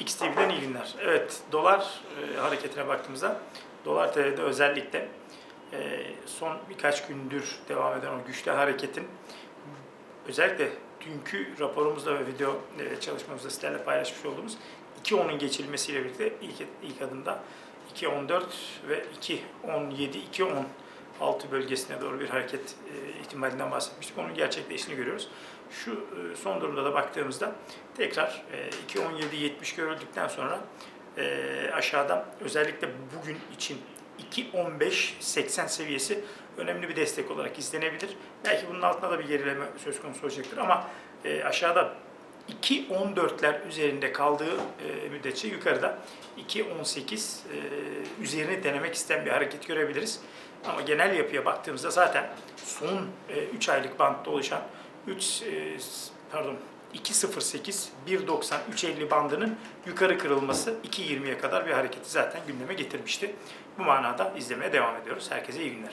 XTV'den iyi günler. Evet, dolar e, hareketine baktığımızda, dolar TL'de özellikle e, son birkaç gündür devam eden o güçlü hareketin özellikle dünkü raporumuzda ve video e, çalışmamızda sizlerle paylaşmış olduğumuz 2.10'un geçilmesiyle birlikte ilk, ilk adımda 2.14 ve 2.17, 2.16 bölgesine doğru bir hareket e, ihtimalinden bahsetmiştik. Onun gerçekleştiğini görüyoruz. Şu e, son durumda da baktığımızda tekrar e, 2.17.70 görüldükten sonra e, aşağıdan özellikle bugün için 2.15.80 seviyesi önemli bir destek olarak izlenebilir. Belki bunun altında da bir gerileme söz konusu olacaktır ama e, aşağıda 2.14'ler üzerinde kaldığı e, müddetçe yukarıda 2.18 e, üzerini denemek isteyen bir hareket görebiliriz. Ama genel yapıya baktığımızda zaten son 3 aylık bantta oluşan 3 e, pardon 2.08 1.90 3.50 bandının yukarı kırılması 2.20'ye kadar bir hareketi zaten gündeme getirmişti. Bu manada izlemeye devam ediyoruz. Herkese iyi günler.